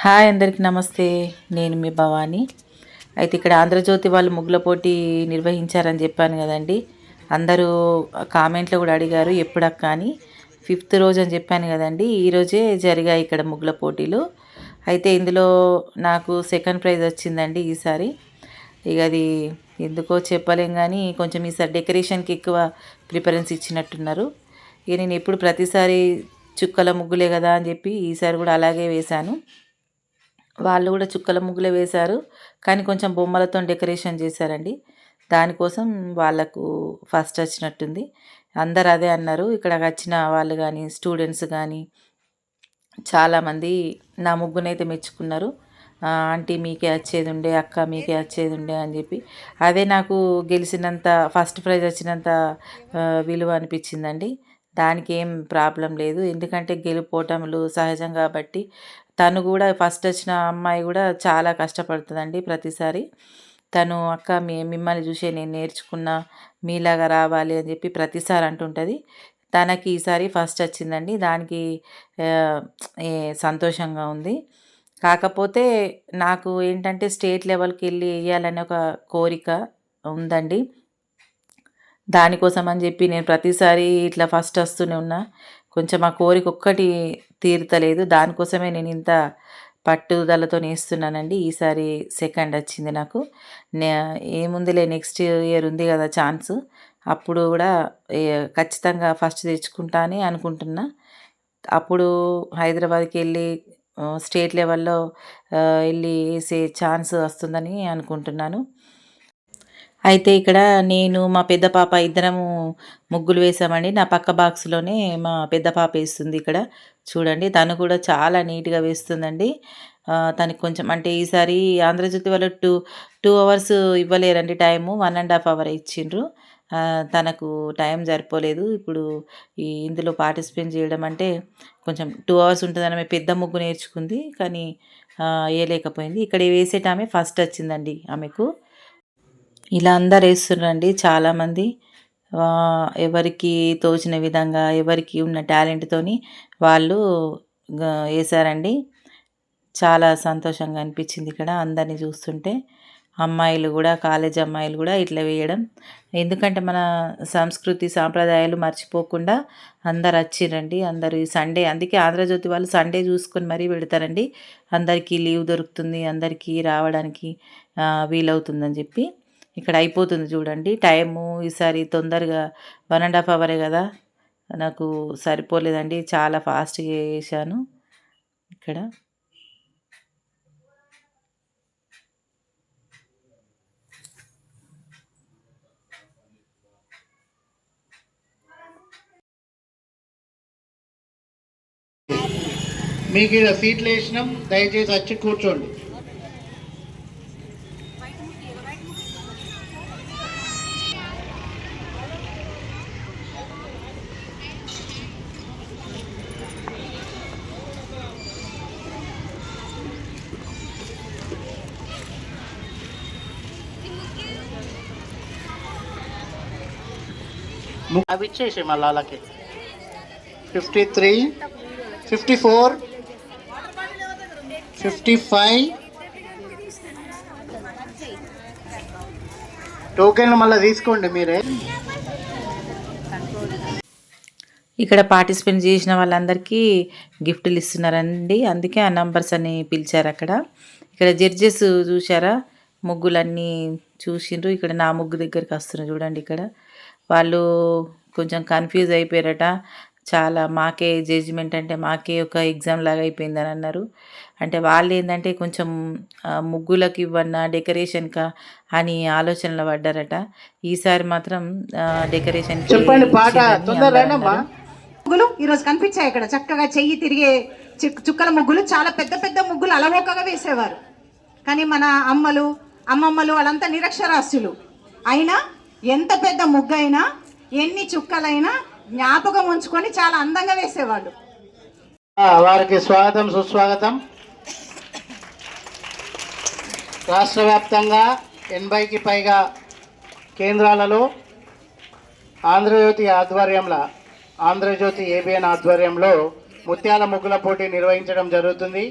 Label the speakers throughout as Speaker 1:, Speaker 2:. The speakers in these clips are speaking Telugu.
Speaker 1: హాయ్ అందరికీ నమస్తే. నేను మీ భవాని. అయితే ఇక్కడ ఆంధ్రజ్యోతి వాళ్ళు ముగ్గుల పోటీ నిర్వహించారని చెప్పాను కదండి. అందరూ కామెంట్లో కూడా అడిగారు ఎప్పుడక్క అని. ఫిఫ్త్ రోజు అని చెప్పాను కదండి. ఈరోజే జరిగాయి ఇక్కడ ముగ్గుల పోటీలు. అయితే ఇందులో నాకు సెకండ్ ప్రైజ్ వచ్చిందండి ఈసారి. ఇక అది ఎందుకో చెప్పలేం కానీ కొంచెం ఈసారి డెకరేషన్కి ఎక్కువ ప్రిఫరెన్స్ ఇచ్చినట్టున్నారు. ఇక నేను ఎప్పుడు ప్రతిసారి చుక్కల ముగ్గులే కదా అని చెప్పి ఈసారి కూడా అలాగే వేశాను. వాళ్ళు కూడా చుక్కల ముగ్గులే వేశారు. కానీ కొంచెం బొమ్మలతో డెకరేషన్ చేశారండి. దానికోసం వాళ్ళకు ఫస్ట్ వచ్చినట్టుంది. అందరు అదే అన్నారు. ఇక్కడ వచ్చిన వాళ్ళు కానీ స్టూడెంట్స్ కానీ చాలామంది నా ముగ్గునైతే మెచ్చుకున్నారు. ఆంటీ మీకే వచ్చేది ఉండే అక్క మీకే వచ్చేది ఉండే అని చెప్పి. అదే నాకు గెలిచినంత ఫస్ట్ ప్రైజ్ వచ్చినంత విలువ అనిపించిందండి. దానికి ఏం ప్రాబ్లం లేదు. ఎందుకంటే గెలుపోటములు సహజం కాబట్టి తను కూడా ఫస్ట్ వచ్చిన అమ్మాయి కూడా చాలా కష్టపడుతుందండి ప్రతిసారి. తను అక్క మీ మిమ్మల్ని చూసే నేను నేర్చుకున్నా మీలాగా రావాలి అని చెప్పి ప్రతిసారి అంటుంటుంది. తనకి ఈసారి ఫస్ట్ వచ్చిందండి. దానికి ఏ సంతోషంగా ఉంది. కాకపోతే నాకు ఏంటంటే స్టేట్ లెవెల్కి వెళ్ళి వేయాలనే ఒక కోరిక ఉందండి. దానికోసం అని చెప్పి నేను ప్రతిసారి ఇట్లా ఫస్ట్ వస్తూనే ఉన్నా. కొంచెం ఆ కోరిక ఒక్కటి తీరుతలేదు. దానికోసమే నేను ఇంత పట్టుదలతో నేస్తున్నానండి. ఈసారి సెకండ్ వచ్చింది నాకు. నే ఏముందిలే నెక్స్ట్ ఇయర్ ఉంది కదా ఛాన్స్. అప్పుడు కూడా ఖచ్చితంగా ఫస్ట్ తెచ్చుకుంటా అని అనుకుంటున్నా. అప్పుడు హైదరాబాద్కి వెళ్ళి స్టేట్ లెవెల్లో వెళ్ళి వేసే ఛాన్స్ వస్తుందని అనుకుంటున్నాను. అయితే ఇక్కడ నేను మా పెద్ద పాప ఇద్దరము ముగ్గులు వేసామండి. నా పక్క బాక్స్లోనే మా పెద్ద పాప వేస్తుంది ఇక్కడ. చూడండి తను కూడా చాలా నీట్గా వేస్తుందండి. తనకి కొంచెం అంటే ఈసారి ఆంధ్రజ్యోతి వాళ్ళు two two hours ఇవ్వలేరండి time. One and half hour ఇచ్చిండ్రు. తనకు టైం సరిపోలేదు. ఇప్పుడు ఈ ఇందులో పార్టిసిపేట్ చేయడం అంటే కొంచెం టూ అవర్స్ ఉంటుందని ఆమె పెద్ద ముగ్గు నేర్చుకుంది. కానీ వేయలేకపోయింది. ఇక్కడ వేసేట ఆమె ఫస్ట్ వచ్చిందండి ఆమెకు. ఇలా అందరు వేస్తున్నారండి చాలామంది. ఎవరికి తోచిన విధంగా ఎవరికి ఉన్న టాలెంట్తోని వాళ్ళు వేశారండి చాలా సంతోషంగా అనిపించింది ఇక్కడ అందరినీ చూస్తుంటే. అమ్మాయిలు కూడా కాలేజ్ అమ్మాయిలు కూడా ఇట్లా వేయడం. ఎందుకంటే మన సంస్కృతి సాంప్రదాయాలు మర్చిపోకుండా అందరు వచ్చిరండి అందరు ఈ సండే అందుకే ఆంధ్రజ్యోతి వాళ్ళు సండే చూసుకొని మరీ పెడతారండి. అందరికీ లీవ్ దొరుకుతుంది అందరికీ రావడానికి వీలవుతుందని చెప్పి. ఇక్కడ అయిపోతుంది చూడండి. టైము ఈసారి తొందరగా వన్ అండ్ హాఫ్ అవరే కదా. నాకు సరిపోలేదండి. చాలా ఫాస్ట్గా వేసాను ఇక్కడ
Speaker 2: మీకు సీట్లు వేసినాం. దయచేసి వచ్చి కూర్చోండి. అవి ఇచ్చేసి మళ్ళీ వాళ్ళకి fifty three fifty four fifty five token మళ్ళీ తీసుకోండి మీరే.
Speaker 1: ఇక్కడ పార్టిసిపేట్ చేసిన వాళ్ళందరికీ గిఫ్ట్లు ఇస్తున్నారండి. అందుకే ఆ నంబర్స్ అని పిలిచారు అక్కడ. ఇక్కడ జడ్జెస్ చూసారా ముగ్గులన్నీ చూసిండ్రు. ఇక్కడ నా ముగ్గు దగ్గరికి వస్తున్నారు చూడండి ఇక్కడ. వాళ్ళు కొంచెం కన్ఫ్యూజ్ అయిపోయారట. చాలా మాకే జడ్జిమెంట్ అంటే మాకే ఒక ఎగ్జామ్ లాగా అయిపోయిందని అన్నారు. అంటే వాళ్ళు ఏంటంటే కొంచెం ముగ్గులకు ఇవ్వన్నా డెకరేషన్కా అని ఆలోచనలో పడ్డారట. ఈసారి మాత్రం డెకరేషన్
Speaker 2: చెప్పండి పాట
Speaker 3: ముగ్గులు ఈరోజు కనిపించాయి ఇక్కడ. చక్కగా చెయ్యి తిరిగే చుక్కల ముగ్గులు. చాలా పెద్ద పెద్ద ముగ్గులు అలవోకగా వేసేవారు. కానీ మన అమ్మలు అమ్మమ్మలు వాళ్ళంతా నిరక్షరాస్యులు. అయినా ఎంత పెద్ద ముగ్గైనా ఎన్ని చుక్కలైనా జ్ఞాపకం ఉంచుకొని చాలా అందంగా వేసేవాళ్ళు.
Speaker 2: వారికి స్వాగతం సుస్వాగతం. రాష్ట్ర వ్యాప్తంగా ఎనభైకి పైగా కేంద్రాలలో ఆంధ్రజ్యోతి ఆధ్వర్యంలో ఆంధ్రజ్యోతి ఏబిఎన్ ఆధ్వర్యంలో ముత్యాల ముగ్గుల పోటీ నిర్వహించడం జరుగుతుంది.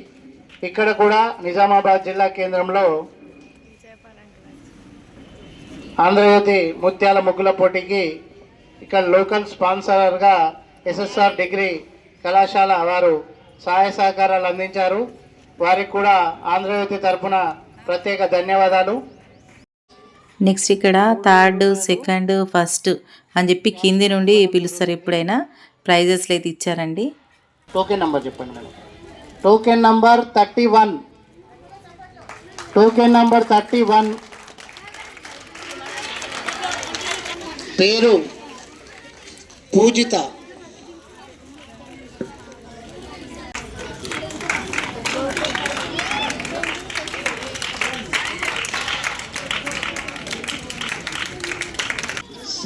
Speaker 2: ఇక్కడ కూడా నిజామాబాద్ జిల్లా కేంద్రంలో ఆంధ్రజ్యోతి ముత్యాల ముగ్గుల పోటీకి ఇక్కడ లోకల్ స్పాన్సర్గా ఎస్ఎస్ఆర్ డిగ్రీ కళాశాల వారు సహాయ సహకారాలు అందించారు. వారికి కూడా ఆంధ్రజ్యోతి తరపున ప్రత్యేక ధన్యవాదాలు.
Speaker 1: నెక్స్ట్ ఇక్కడ థర్డ్ సెకండ్ ఫస్ట్ అని చెప్పి కింది నుండి పిలుస్తారు ఎప్పుడైనా. ప్రైజెస్లు అయితే ఇచ్చారండి.
Speaker 2: టోకెన్ నంబర్ చెప్పండి madam. Token number thirty one. Token number thirty one. పేరు Poojitha.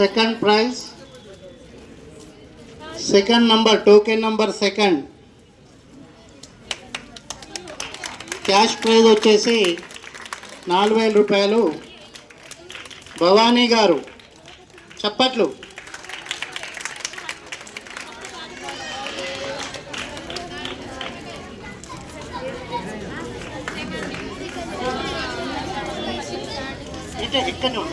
Speaker 2: Second prize second number token number second cash prize వచ్చేసి నాలుగు వేల రూపాయలు. భవానీ గారు. చప్పట్లు. ఇక్కడనే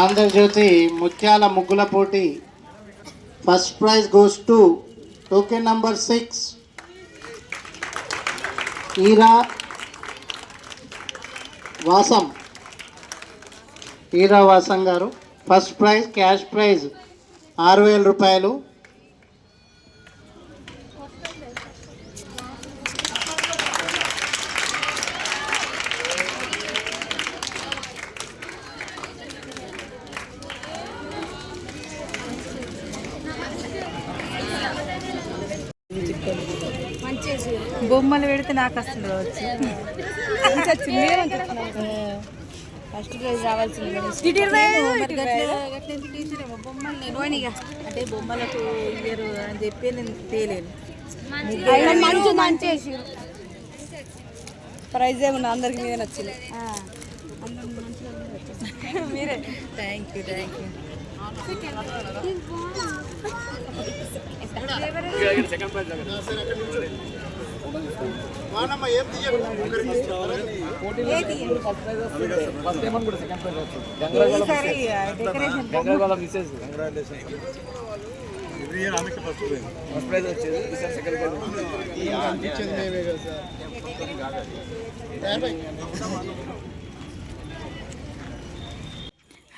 Speaker 2: ఆంధ్రజ్యోతి ముత్యాల ముగ్గుల పోటీ. First prize goes to token number six ఈరా వాసం ఈరా వాసం గారు ఫస్ట్ ప్రైజ్ క్యాష్ ప్రైజ్ ఆరు వేల రూపాయలు.
Speaker 1: బొమ్మలు పెడితే నాకు వచ్చి
Speaker 4: ఫస్ట్ ప్రైజ్ రావాల్సింది
Speaker 1: అంటే బొమ్మలకు ఇయ్యరు అని చెప్పి నేను తేలేను.
Speaker 4: మంచి మంచి ప్రైజ్ ఏమన్నా అందరికి మీద నచ్చింది. మీరే.
Speaker 1: థ్యాంక్ యూ థ్యాంక్ యూ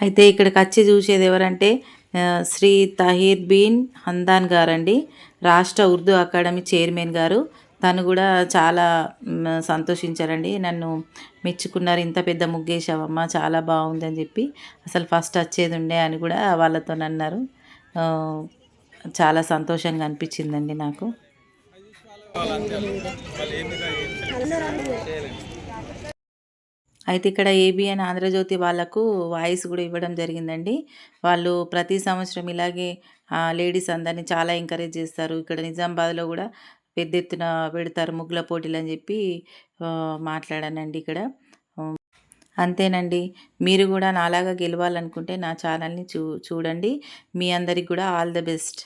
Speaker 1: అయితే ఇక్కడికి వచ్చి చూసేది ఎవరంటే శ్రీ తహీర్ బీన్ హందాన్ గారండి. రాష్ట్ర ఉర్దూ అకాడమీ చైర్మన్ గారు. తను కూడా చాలా సంతోషించారండి. నన్ను మెచ్చుకున్నారు ఇంత పెద్ద ముగ్గేశావమ్మ చాలా బాగుంది అని చెప్పి. అసలు ఫస్ట్ వచ్చేది ఉండే అని కూడా వాళ్ళతో అన్నారు చాలా సంతోషంగా అనిపించిందండి నాకు. అయితే ఇక్కడ ఏబిఎన్ ఆంధ్రజ్యోతి వాళ్ళకు వాయిస్ కూడా ఇవ్వడం జరిగిందండి. వాళ్ళు ప్రతి సంవత్సరం ఇలాగే లేడీస్ అందరినీ చాలా ఎంకరేజ్ చేస్తారు. ఇక్కడ నిజామాబాద్లో కూడా పెద్ద ఎత్తున పెడతారు ముగ్గుల పోటీలు అని చెప్పి మాట్లాడానండి ఇక్కడ. అంతేనండి. మీరు కూడా నాలాగా గెలవాలనుకుంటే నా ఛానల్ని చూ చూడండి. మీ అందరికి కూడా ఆల్ ద బెస్ట్.